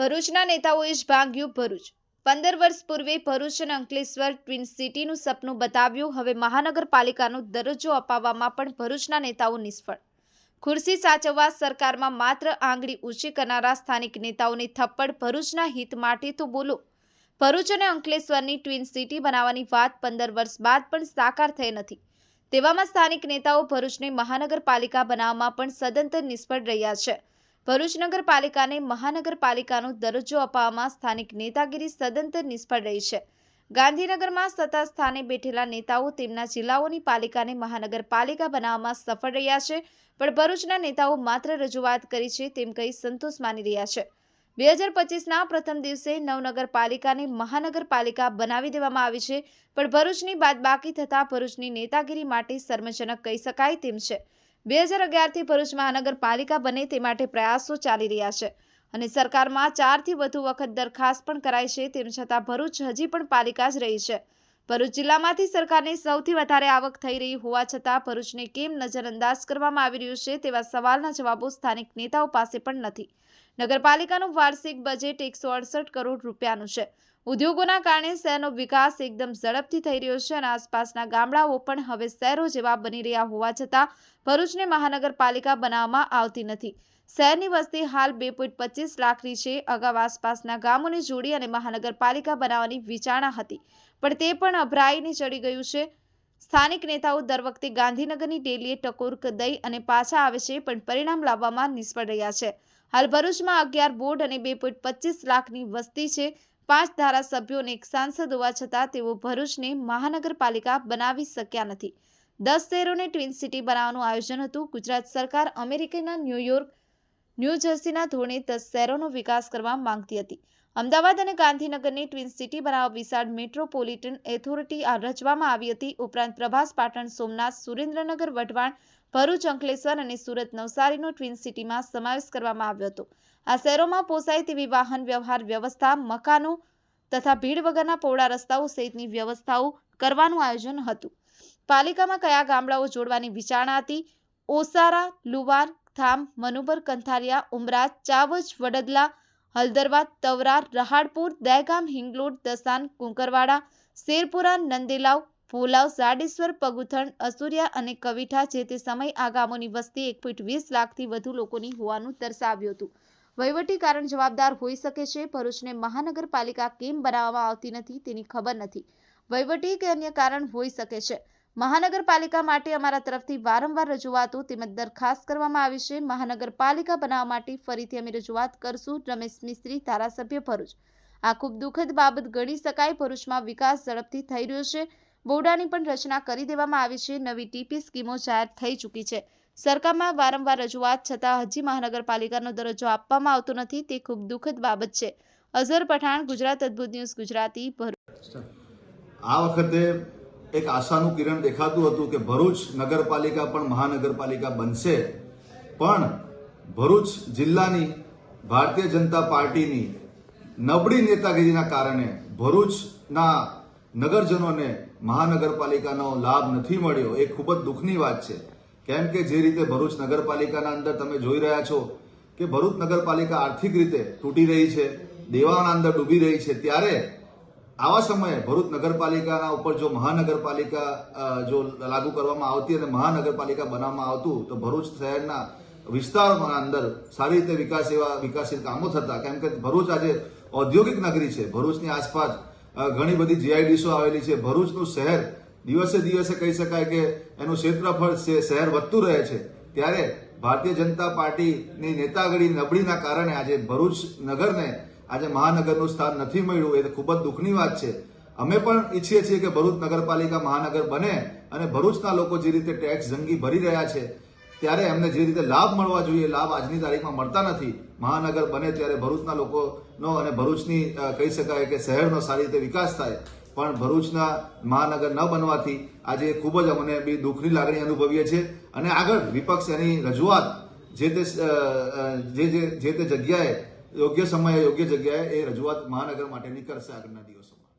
ભરૂચના નેતાઓએ જ ભાંગ્યું ભરૂચ. પંદર વર્ષ પૂર્વે ભરૂચ અને અંકલેશ્વર ટ્વિન સિટીનું સપનું બતાવ્યું. હવે મહાનગરપાલિકાનો દરજ્જો અપાવવામાં પણ ભરૂચના નેતાઓ નિષ્ફળ. ખુરશી સાચવવા સરકારમાં માત્ર આંગળી ઊંચી કરનારા સ્થાનિક નેતાઓની થપ્પડ ભરૂચના હિત માટે તો બોલો. ભરૂચ અને અંકલેશ્વરની ટ્વિન સિટી બનાવવાની વાત પંદર વર્ષ બાદ પણ સાકાર થઈ નથી. તેવામાં સ્થાનિક નેતાઓ ભરૂચને મહાનગરપાલિકા બનાવવામાં પણ સદંતર નિષ્ફળ રહ્યા છે. ભરૂચ નગરપાલિકાને મહાનગરપાલિકાનો દરજ્જો અપાવવામાં સ્થાનિક નેતાગીરી સદંતર નિષ્ફળ રહી છે. ગાંધીનગરમાં સત્તા સ્થાને બેઠેલા નેતાઓ તેમના જિલ્લાઓની પાલિકાને મહાનગરપાલિકા બનાવવામાં સફળ રહ્યા છે, પણ ભરૂચના નેતાઓ માત્ર રજૂઆત કરી છે તેમ કહી સંતોષ માની રહ્યા છે. બે હજાર પચીસના પ્રથમ દિવસે નવનગરપાલિકાને મહાનગરપાલિકા બનાવી દેવામાં આવી છે, પણ ભરૂચની બાદબાકી થતાં ભરૂચની નેતાગીરી માટે શર્મજનક કહી શકાય તેમ છે. બે હજાર અગિયારથી ભરૂચ મહાનગરપાલિકા બને તે માટે પ્રયાસો ચાલી રહ્યા છે અને સરકારમાં ચારથી વધુ વખત દરખાસ્ત પણ કરાઈ છે તેમ છતાં ભરૂચ હજી પણ પાલિકા જ રહી છે. ભરૂચ જિલ્લામાંથી સરકારની સૌથી વધારે આવક થઈ રહી હોવા છતાં ભરૂચને કેમ નજરઅંદાજ કરવામાં આવી રહ્યું છે તેવા સવાલના જવાબો સ્થાનિક નેતાઓ પાસે પણ નથી. નગરપાલિકાનું વાર્ષિક બજેટ એકસો કરોડ રૂપિયાનું છે. ઉદ્યોગોના કારણે શહેરનો વિકાસ એકદમ ઝડપથી થઈ રહ્યો છે અને આસપાસના ગામડાઓ પણ હવે શહેરો જેવા બની રહ્યા હોવા છતાં ભરૂચને મહાનગરપાલિકા બનાવવામાં આવતી નથી. શહેરની વસ્તી હાલ બે પોઈન્ટ પચીસ લાખની છે. અગાઉ આસપાસના ગામોને જોડી અને મહાનગરપાલિકા બનાવવાની વિચારણા હતી, પણ તે પણ અભરાઈને ચડી ગયું છે. સ્થાનિક નેતાઓ દર વખતે ગાંધીનગરની ડેલીએ ટકોર દઈ અને પાછા આવે છે, પણ પરિણામ લાવવામાં નિષ્ફળ રહ્યા છે. હાલ ભરૂચમાં અગિયાર બોર્ડ અને બે પોઈન્ટ પચીસ લાખની વસ્તી છે. પાંચ ધારાસભ્યો સાંસદ હોવા છતાં તેઓ ભરૂચને મહાનગરપાલિકા બનાવી શક્યા નથી. દસ શહેરોને ટ્વિન સિટી બનાવવાનું આયોજન હતું. ગુજરાત સરકાર અમેરિકાના ન્યૂયોર્ક ન્યૂજર્સીના ધોરણે દસ શહેરોનો વિકાસ કરવા માંગતી હતી. અમદાવાદ અને ગાંધીનગરની ટ્વિન સિટી બનાવવા વિશાળ મેટ્રોપોલિટન એથોરિટી રચવામાં આવી હતી. ઉપરાંત પ્રભાસ પાટણ, સોમનાથ, સુરેન્દ્રનગર, વઢવાણ, ભરૂચ, અંકલેશ્વર અને સુરત નવસારીનો ટ્વિન સિટીમાં સમાવેશ કરવામાં આવ્યો હતો. આ શહેરોમાં પોસાય તેવી વાહન વ્યવહાર વ્યવસ્થા, મકાનો તથા ભીડ વગરના પહોળા રસ્તાઓ સહિતની વ્યવસ્થાઓ કરવાનું આયોજન હતું. પાલિકામાં કયા ગામડાઓ જોડવાની વિચારણા હતી? ઓસારા, લુવાર, થામ, મનુબર, કંથારિયા, ઉમરાજ, ચાવજ, વડદલા હલદરવા તવરા રહાડપુર, દહેગામ હિંગલોડ દસાન, કુંકરવાડા, શેરપુરા, નંદેલાવ, ભોલાવ સાડેશ્વર પગુથણ, અસુરિયા અને કવિઠા જે તે સમય આ ગામોની વસ્તી એક પોઈન્ટ વીસ લાખથી વધુ લોકોની હોવાનું દર્શાવ્યું હતું. વહીવટી કારણ જવાબદાર હોઈ શકે છે. ભરૂચને મહાનગરપાલિકા કેમ બનાવવામાં આવતી નથી તેની ખબર નથી. વહીવટી કે અન્ય કારણ હોઈ શકે છે. મહાનગરપાલિકા માટે અમારા તરફથી વારંવાર રજૂઆતો તેમજ દરખાસ્ત કરવામાં આવી છે. મહાનગરપાલિકા બનાવવા માટે ફરીથી અમે રજૂઆત કરશું. રમેશ મિસ્ત્રી, ધારાસભ્ય ભરૂચ. આ ખૂબ દુઃખદ બાબત ગણી શકાય. ભરૂચમાં વિકાસ ઝડપથી થઈ રહ્યો છે. બોડાની પણ રચના કરી દેવામાં આવી છે. નવી ટીપી સ્કીમો જાહેર થઈ ચૂકી છે. સરકારમાં વારંવાર રજૂઆત છતાં હજી મહાનગરપાલિકાનો દરજ્જો આપવામાં આવતો નથી, તે ખૂબ દુઃખદ બાબત છે. અઝર પઠાણ, ગુજરાત અદ્ભુત ન્યૂઝ, ગુજરાતી આ વખતે એક આશાનું કિરણ દેખાતું હતું કે ભરૂચ નગરપાલિકા પણ મહાનગરપાલિકા બનશે, પણ ભરૂચ જિલ્લાની ભારતીય જનતા પાર્ટીની નબળી નેતાગીરીના કારણે ભરૂચના નગરજનોને મહાનગરપાલિકાનો લાભ નથી મળ્યો. એ ખૂબ જ દુઃખની વાત છે. કેમ કે જે રીતે ભરૂચ નગરપાલિકાના અંદર તમે જોઈ રહ્યા છો કે ભરૂચ નગરપાલિકા આર્થિક રીતે તૂટી રહી છે દેવાના અંદર ડૂબી રહી છે, ત્યારે આવા સમયે ભરૂચ નગરપાલિકાના ઉપર જો મહાનગરપાલિકા જો લાગુ કરવામાં આવતી અને મહાનગરપાલિકા બનાવવામાં આવતું, તો ભરૂચ શહેરના વિસ્તારોમાં અંદર સારી રીતે વિકાસ એવા વિકાસિત કામો થતા. કેમ કે ભરૂચ આજે ઔદ્યોગિક નગરી છે. ભરૂચની આસપાસ ઘણી બધી જીઆઈડીસો આવેલી છે. ભરૂચનું શહેર દિવસે દિવસે કહી શકાય કે એનું ક્ષેત્રફળ શહેર વધતું રહે છે. ત્યારે ભારતીય જનતા પાર્ટીની નેતાગીરી નબળીના કારણે આજે ભરૂચ નગરને આજે મહાનગરનું સ્થાન નથી મળ્યું. એ ખૂબ જ દુઃખની વાત છે. અમે પણ ઈચ્છીએ છીએ કે ભરૂચ નગરપાલિકા મહાનગર બને અને ભરૂચના લોકો જે રીતે ટેક્સ જંગી ભરી રહ્યા છે, ત્યારે એમને જે રીતે લાભ મળવા જોઈએ, લાભ આજની તારીખમાં મળતા નથી. મહાનગર બને ત્યારે ભરૂચના લોકોનો અને ભરૂચની કહી શકાય કે શહેરનો સારી રીતે વિકાસ થાય. પણ ભરૂચના મહાનગર ન બનવાથી આજે ખૂબ જ અમને બી દુઃખની લાગણી અનુભવીએ છીએ. અને આગળ વિપક્ષ એની રજૂઆત જે તે જે તે જગ્યાએ યોગ્ય સમયે યોગ્ય જગ્યાએ એ રજૂઆત મહાનગર માટેની કરશે આગળના દિવસોમાં.